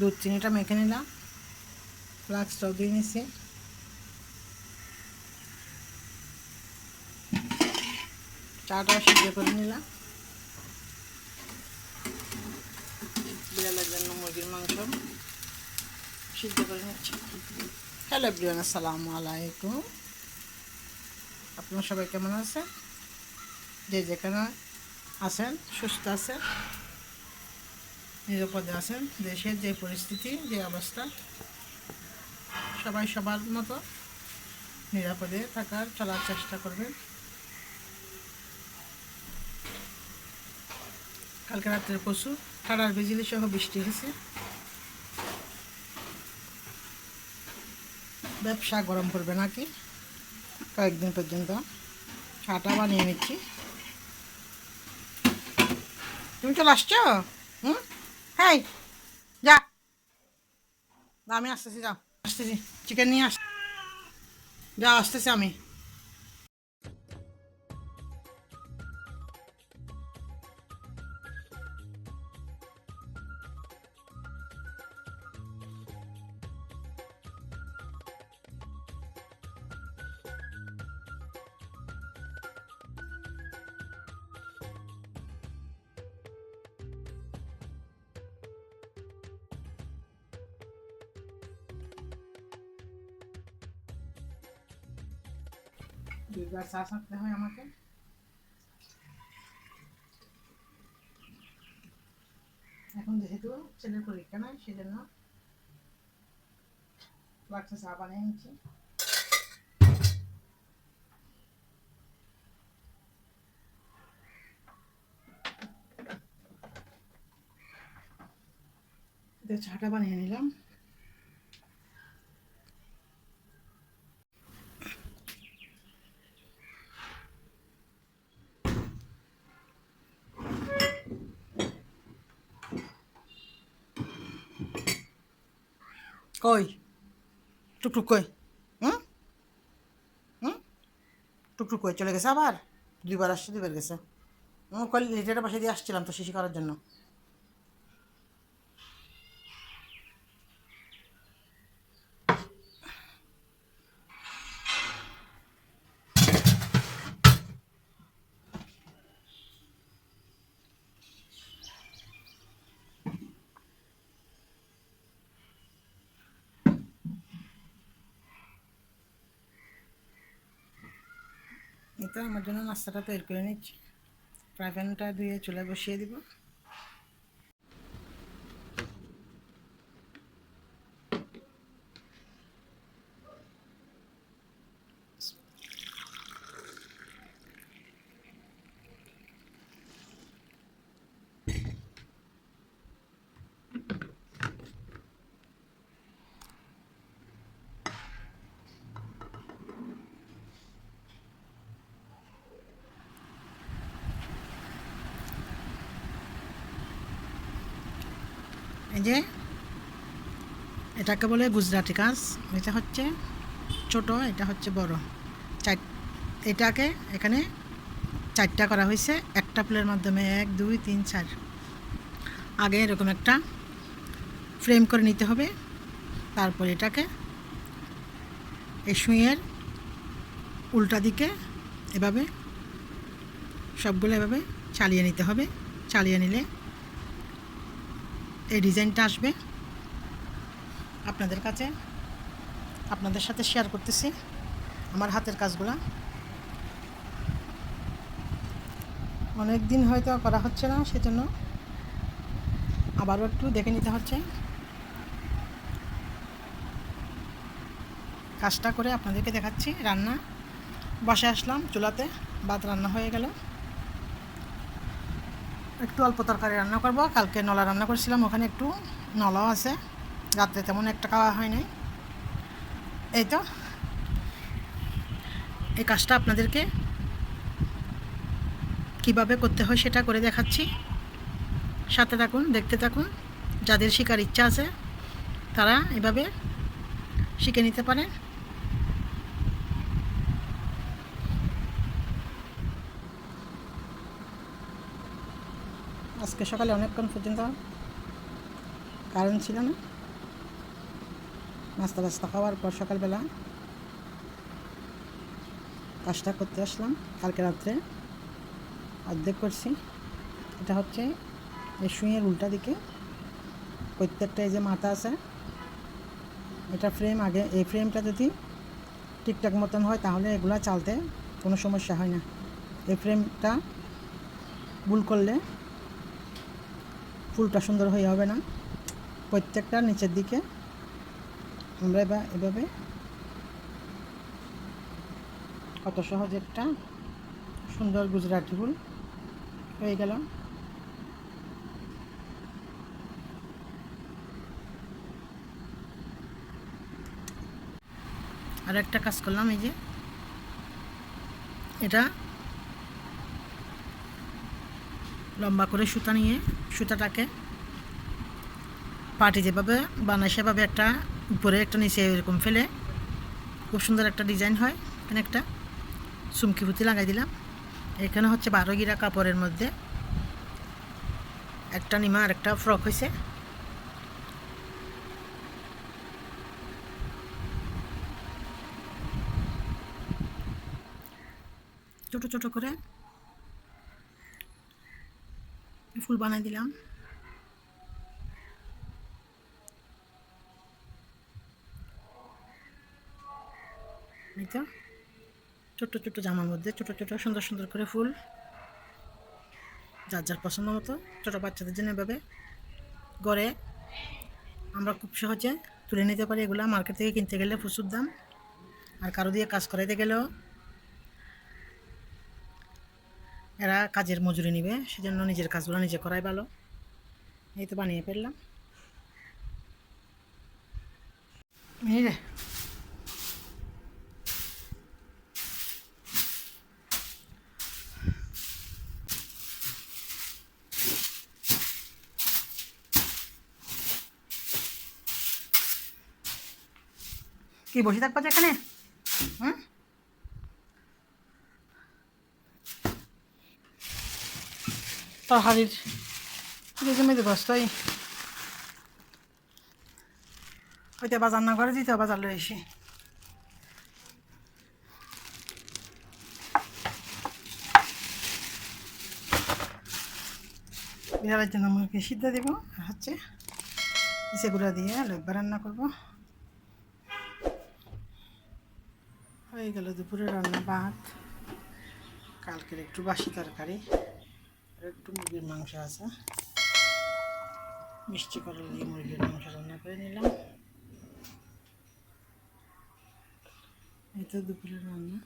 দুধ চিনিটা মেখে নিলাম। ফ্লাক্সটাও দিয়ে নিছি। চাটাও সিদ্ধ করে নিলাম। বিড়ালের জন্য মুরগির মাংস সিদ্ধ করে নিচ্ছি। হ্যালো এভরিওয়ান আসসালামু আলাইকুম। আপনারা সবাই কেমন আছেন? যে যেখানে আছেন, সুস্থ আছেন? নিরাপদে আছেন। দেশের যে পরিস্থিতি, যে অবস্থা, সবাই সবার মতো নিরাপদে থাকার, চলার চেষ্টা করবেন। কালকে রাত্রে প্রচুর ঠাড়ার বিজলি সহ বৃষ্টি হয়েছে। ব্যবসা গরম পড়বে নাকি? কয়েকদিন পর্যন্ত চাটা বানিয়ে নিচ্ছি। তুমি চলে আসছো? হুম? হ্যাঁ যা। আমি আসতেছি যাও। আসতেছি। চিকেন নিয়ে আস। যা আসতেছি আমি। দুইবার চা হয় আমাকে। এখন যেহেতু পরীক্ষা বাচ্চা চা বানিয়ে চাটা বানিয়ে নিলাম। কই? টুকটুক কই। হুম? হুম? টুকটুক কই, চলে গেছে আবার? দুইবার আসছে, দুইবার গেছে। কল লিটারের পাশে দিয়ে আসছিলাম তো শিশি করার জন্য। এটা আমার জন্য নাস্তাটা তৈরি করে নিচ্ছি। ফ্রাই প্যানটা ধুয়ে চুলায় বসিয়ে দিব। এই যে, এটাকে বলে গুজরাটি কাজ এটা হচ্ছে ছোট, এটা হচ্ছে বড়। চার, এটাকে এখানে চারটা করা হয়েছে, একটা প্লের মাধ্যমে, এক, দুই, তিন, চার। আগে এরকম একটা ফ্রেম করে নিতে হবে, তারপর এটাকে এই সুইয়ের উল্টা দিকে এভাবে, সবগুলো এভাবে চালিয়ে নিতে হবে, চালিয়ে নিলে এই ডিজাইনটা আসবে। আপনাদের কাছে, আপনাদের সাথে শেয়ার করতেছি আমার হাতের কাজগুলো। অনেক দিন হয়তো করা হচ্ছে না, সেজন্য আবারও একটু দেখে নিতে হচ্ছে। কাজটা করে আপনাদেরকে দেখাচ্ছি, রান্না। বসে আসলাম চুলাতে, ভাত রান্না হয়ে গেল। একটু অল্প তরকারি রান্না করব। কালকে নলা রান্না করেছিলাম, ওখানে একটু নলাও আছে। রাত্রে তেমন একটা খাওয়া হয় নাই। এই তো। এই কাজটা আপনাদেরকে কীভাবে করতে হয় সেটা করে দেখাচ্ছি। সাথে থাকুন, দেখতে থাকুন। যাদের শেখার ইচ্ছা আছে, তারা এভাবে শিখে নিতে পারেন। আজকে সকালে অনেকক্ষণ পর্যন্ত কারেন্ট ছিল না। নাস্তা টাস্তা খাওয়ার পর সকালবেলা কাজটা করতে আসলাম। কালকে রাত্রে অর্ধেক করছি। এটা হচ্ছে এই সুইয়ের উল্টা দিকে। প্রত্যেকটা এই যে মাথা আছে, এটা ফ্রেম আগে, এই ফ্রেমটা যদি ঠিকঠাক মতন হয় তাহলে এগুলা চালতে কোনো সমস্যা হয় না। এই ফ্রেমটা ভুল করলে ফুলটা সুন্দর হয়ে হবে না। প্রত্যেকটা নিচের দিকে। আমরা এবার এভাবে কত সহজ একটা সুন্দর গুজরাটি ফুল হয়ে গেল। আর একটা কাজ করলাম, এই যে এটা লম্বা করে সুতা নিয়ে সুতাটাকে পাটি যেভাবে বানায়, সেভাবে একটা উপরে একটা নিচে এরকম ফেলে খুব সুন্দর একটা ডিজাইন হয়। এখানে একটা চুমকি পুঁতি লাগাই দিলাম। এখানে হচ্ছে বারো গিরা কাপড়ের মধ্যে একটা নিমা আর একটা ফ্রক হয়েছে ছোট ছোট করে ফুল বানাই দিলাম। তো, ছোট্ট ছোট্ট জামার মধ্যে ছোট ছোট সুন্দর সুন্দর করে ফুল। যার যার পছন্দ মতো, ছোটো বাচ্চাদের জন্য এভাবে গড়ে আমরা খুব সহজে তুলে নিতে পারি এগুলো। মার্কেট থেকে কিনতে গেলে প্রচুর দাম। আর কারও দিয়ে কাজ করাইতে গেলেও এরা কাজের মজুরি নিবে, সেজন্য নিজের কাজগুলো নিজে করাই ভালো। এই তো বানিয়ে ফেললাম। এই রে কি বসে থাকব এখানে? হুম? তরকারির জমিতে বসতাই হইতে বাজার না করে দিতে বাজার লয়ে এসে বিড়ালের জন্য মুরগি সিদ্ধ দিব হচ্ছে ইসে গুঁড়া দিয়ে লব্বা রান্না করব। হয়ে গেল দুপুরে রান্না ভাত। কালকের একটু বাসি তরকারি। একটু মুরগির মাংস আছে। মিষ্টি করলা দিয়ে মুরগির মাংস রান্না করে নিলাম। এই তো দুপুরের রান্না।